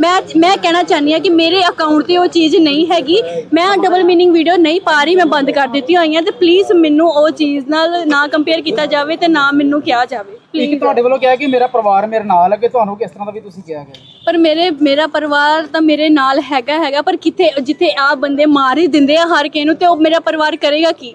ਮੈਂ ਮੈਂ ਕਹਿਣਾ ਚਾਹੁੰਦੀ ਆ ਕਿ ਮੇਰੇ ਅਕਾਊਂਟ ਤੇ ਉਹ ਚੀਜ਼ ਨਹੀਂ ਹੈਗੀ। ਮੈਂ ਡਬਲ ਮੀਨਿੰਗ ਵੀਡੀਓ ਨਹੀਂ ਪਾ ਰਹੀ ਮੈਂ ਬੰਦ ਕਰ ਦਿੱਤੀ ਹੋਈਆਂ ਤੇ ਪਲੀਜ਼ ਮੈਨੂੰ ਉਹ ਚੀਜ਼ ਨਾਲ ਨਾ ਕੰਪੇਅਰ ਕੀਤਾ ਜਾਵੇ ਤੇ ਨਾ ਮੈਨੂੰ ਕਿਹਾ ਜਾਵੇ। ਇੱਕ ਤੁਹਾਡੇ ਵੱਲੋਂ ਕਿਹਾ ਕਿ ਮੇਰਾ ਪਰਿਵਾਰ ਮੇਰੇ ਨਾਲ ਹੈ ਕਿ ਤੁਹਾਨੂੰ ਕਿਸ ਤਰ੍ਹਾਂ ਦਾ ਵੀ ਤੁਸੀਂ ਕਿਹਾ ਗਿਆ? ਪਰ ਮੇਰੇ ਮੇਰਾ ਪਰਿਵਾਰ ਤਾਂ ਮੇਰੇ ਨਾਲ ਹੈਗਾ ਹੈਗਾ ਪਰ ਕਿੱਥੇ ਜਿੱਥੇ ਆ ਬੰਦੇ ਮਾਰ ਹੀ ਦਿੰਦੇ ਆ ਹਰ ਕਿਸੇ ਨੂੰ ਤੇ ਉਹ ਮੇਰਾ ਪਰਿਵਾਰ ਕਰੇਗਾ ਕੀ?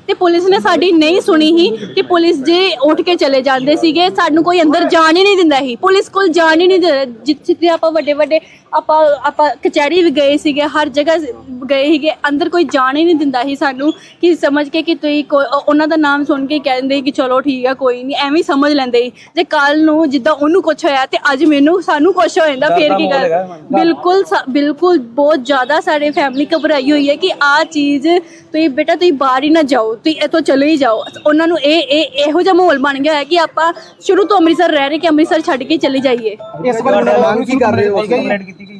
ਤੇ ਪੁਲਿਸ ਨੇ ਸਾਡੀ ਨਹੀਂ ਸੁਣੀ ਸੀ ਕਿ ਪੁਲਿਸ ਜੇ ਉੱਠ ਕੇ ਚਲੇ ਜਾਂਦੇ ਸੀਗੇ ਸਾਨੂੰ ਕੋਈ ਅੰਦਰ ਜਾਣ ਹੀ ਨਹੀਂ ਦਿੰਦਾ ਸੀ। ਪੁਲਿਸ ਕੋਲ ਜਾਣ ਹੀ ਨਹੀਂ ਦਿੰਦਾ ਜਿੱਥੇ ਆਪਾਂ ਵੱਡੇ ਵੱਡੇ ਆਪਾਂ ਆਪਾਂ ਕਚਹਿਰੀ ਵੀ ਗਏ ਸੀਗੇ ਹਰ ਜਗ੍ਹਾ ਗਏ ਸੀਗੇ ਅੰਦਰ ਕੋਈ ਜਾਣ ਹੀ ਨਹੀਂ ਦਿੰਦਾ ਸੀ ਸਾਨੂੰ ਕਿ ਸਮਝ ਕੇ ਕਿ ਤੁਸੀਂ ਉਹਨਾਂ ਦਾ ਨਾਮ ਸੁਣ ਕੇ ਕਹਿ ਦਿੰਦੇ ਕਿ ਚਲੋ ਠੀਕ ਆ ਕੋਈ ਨਹੀਂ ਐਵੇਂ ਹੀ ਸਮਝ ਲੈਂਦੇ ਸੀ। ਜੇ ਕੱਲ ਨੂੰ ਜਿੱਦਾਂ ਉਹਨੂੰ ਕੁਝ ਹੋਇਆ ਤੇ ਅੱਜ ਮੈਨੂੰ ਸਾਨੂੰ ਕੁਝ ਹੋ ਜਾਂਦਾ ਫੇਰ ਕੀ ਕਰ ਬਿਲਕੁਲ ਬਿਲਕੁਲ ਬਹੁਤ ਜ਼ਿਆਦਾ ਸਾਡੇ ਫੈਮਿਲੀ ਘਬਰਾਈ ਹੋਈ ਹੈ ਕਿ ਆ ਚੀਜ਼ ਤੁਸੀਂ ਬੇਟਾ ਤੁਸੀਂ ਬਾਹਰ ਹੀ ਨਾ ਜਾਓ। ਤੁਸੀਂ ਇੱਥੋਂ ਚਲੇ ਹੀ ਜਾਓ। ਉਹਨਾਂ ਨੂੰ ਇਹ ਇਹ ਇਹੋ ਜਿਹਾ ਮਾਹੌਲ ਬਣ ਗਿਆ ਹੈ ਕਿ ਆਪਾਂ ਸ਼ੁਰੂ ਤੋਂ ਅੰਮ੍ਰਿਤਸਰ ਰਹਿ ਰਹੇ ਕਿ ਅੰਮ੍ਰਿਤਸਰ ਛੱਡ ਕੇ ਚਲੇ ਜਾਈਏ। ਇਸ ਬਾਰੇ ਮੰਗ ਕੀ ਕਰ ਰਹੇ ਹੋ?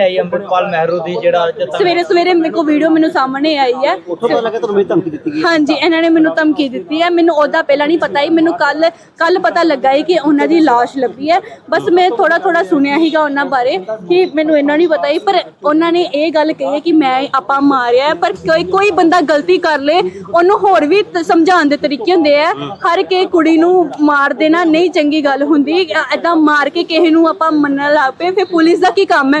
ਆਈ ਅੰਮ੍ਰਿਤਪਾਲ ਮਹਿਰੂ ਦੀ ਜਿਹੜਾ ਅੱਜ ਤੱਕ ਸਵੇਰੇ ਸਵੇਰੇ ਮੇਰੇ ਕੋ ਵੀਡੀਓ ਮੈਨੂੰ ਸਾਹਮਣੇ ਆਈ ਹੈ। ਉੱਥੋਂ ਪਤਾ ਲੱਗਾ ਤੁਹਾਨੂੰ ਮੇਰੀ ਧਮਕੀ ਦਿੱਤੀ ਗਈ ਹਾਂਜੀ ਇਹਨਾਂ ਨੇ ਮੈਨੂੰ ਧਮਕੀ ਦਿੱਤੀ ਹੈ। ਮੈਨੂੰ ਉਹਦਾ ਪਹਿਲਾਂ ਨਹੀਂ ਪਤਾ ਹੀ ਮੈਨੂੰ ਕੱਲ ਕੱਲ ਪਤਾ ਲੱਗਾ ਹੈ ਕਿ ਉਹਨਾਂ ਦੀ ਲਾਸ਼ ਲੱਭੀ ਹੈ। ਬਸ ਮੈਂ ਥੋੜਾ ਥੋੜਾ ਸੁਣਿਆ ਹੀਗਾ ਉਹਨਾਂ ਬਾਰੇ ਕਿ ਮੈਨੂੰ ਇੰਨਾ ਨਹੀਂ ਪਤਾ ਹੀ ਪਰ ਉਹਨਾਂ ਨੇ ਇਹ ਗੱਲ ਕਹੀ ਹੈ ਕਿ ਮੈਂ ਆਪਾਂ ਮਾਰਿਆ ਪਰ ਕੋਈ ਕੋਈ ਬੰਦਾ ਗਲਤੀ ਕਰ ਲੇ ਉਹਨੂੰ ਹੋਰ ਵੀ ਸਮਝਾਉਣ ਦੇ ਤਰੀਕੇ ਹੁੰਦੇ ਆ। ਹਰ ਕੇ ਕੁੜੀ ਨੂੰ ਮਾਰ ਦੇਣਾ ਨਹੀਂ ਚੰਗੀ ਗੱਲ ਹੁੰਦੀ। ਐਦਾਂ ਮਾਰ ਕੇ ਕਿਸੇ ਨੂੰ ਆਪਾਂ ਮੰਨਣ ਲੱਗ ਪਏ ਫਿਰ ਪੁਲਿਸ ਦਾ ਕੀ ਕੰਮ ਹੈ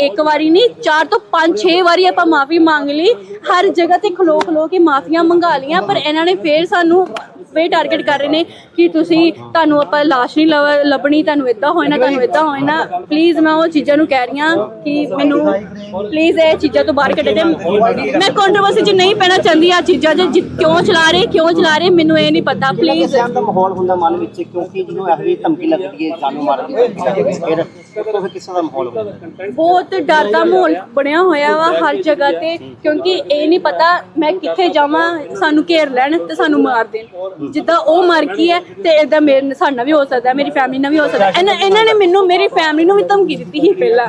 ਇੱਕ ਵਾਰੀ ਨਹੀਂ ਚਾਰ ਤੋਂ ਪੰਜ ਛੇ ਵਾਰੀ ਆਪਾਂ ਮਾਫੀ ਮੰਗ ਲਈ। ਹਰ ਜਗ੍ਹਾ ਤੇ ਖਲੋ ਖਲੋ ਕੇ ਮਾਫੀਆਂ ਮੰਗਾ ਲੀਆਂ ਪਰ ਇਹਨਾਂ ਨੇ ਫੇਰ ਸਾਨੂੰ ਵੇ ਟਾਰਗੇਟ ਕਰ ਰਹੇ ਨੇ ਕਿ ਤੁਸੀਂ ਤੁਹਾਨੂੰ ਆਪਾਂ ਲਾਸ਼ ਨਹੀਂ ਲਵ- ਲੱਭਣੀ ਤੁਹਾਨੂੰ ਇਦਾਂ ਹੋਣਾ ਤੁਹਾਨੂੰ ਇਦਾਂ ਹੋਣਾ। ਪਲੀਜ਼ ਮੈਂ ਉਹ ਚੀਜ਼ਾਂ ਨੂੰ ਕਹਿ ਰਹੀ ਹਾਂ ਕਿ ਮੈਨੂੰ ਪਲੀਜ਼ ਇਹ ਚੀਜ਼ਾਂ ਤੋਂ ਬਾਹਰ ਕੱਢੇ ਤੇ ਮੈਂ ਕੰਟਰੋਵਰਸੀ 'ਚ ਨਹੀਂ ਪੈਣਾ ਚਾਹੁੰਦੀ ਆ ਚੀਜ਼ਾਂ 'ਚ ਜਿ- ਕਿਉਂ ਚਲਾ ਰਹੇ ਕਿਉਂ ਚਲਾ ਰਹੇ ਮੈਨੂੰ ਇਹ ਨਹੀਂ ਪਤਾ ਪਲੀਜ਼ ਦਾ ਮਾਹੌਲ ਹੁੰਦਾ ਮਨ ਵਿੱਚ ਕਿਉਂਕਿ ਜਿਹਨੂੰ ਇਹੋ ਜਿਹੀ ਧਮਕੀ ਲੱਗਦੀ ਹੈ ਜਾਨੋਂ ਮਾਰਨ ਦੀ ਫਿਰ ਤੋਂ ਫਿਰ ਕਿਸ ਤਰ੍ਹਾਂ ਦਾ ਮਾਹੌਲ ਹੁੰਦਾ ਬਹੁਤ ਡਰ ਦਾ ਮਾਹੌਲ ਬਣਿਆ ਹੋਇਆ ਵਾ ਹਰ ਜਗ੍ਹਾ ਤੇ ਕਿਉਂਕਿ ਇਹ ਨਹੀਂ ਪਤਾ ਮੈਂ ਕਿੱਥੇ ਜਾਵਾਂ ਸਾਨੂੰ ਘੇਰ ਲੈਣ ਤੇ ਸਾਨੂੰ ਮਾਰ ਦੇਣ। ਜਿੱਦਾਂ ਉਹ ਮਰ ਗਈ ਹੈ ਤੇ ਇਦਾਂ ਮੇਰੇ ਸਾਡੇ ਨਾਲ ਵੀ ਹੋ ਸਕਦਾ ਮੇਰੀ ਫੈਮਿਲੀ ਨਾਲ ਵੀ ਹੋ ਸਕਦਾ। ਇਹਨਾਂ ਇਹਨਾਂ ਨੇ ਮੈਨੂੰ ਮੇਰੀ ਫੈਮਿਲੀ ਨੂੰ ਵੀ ਧਮਕੀ ਦਿੱਤੀ ਸੀ ਪਹਿਲਾਂ।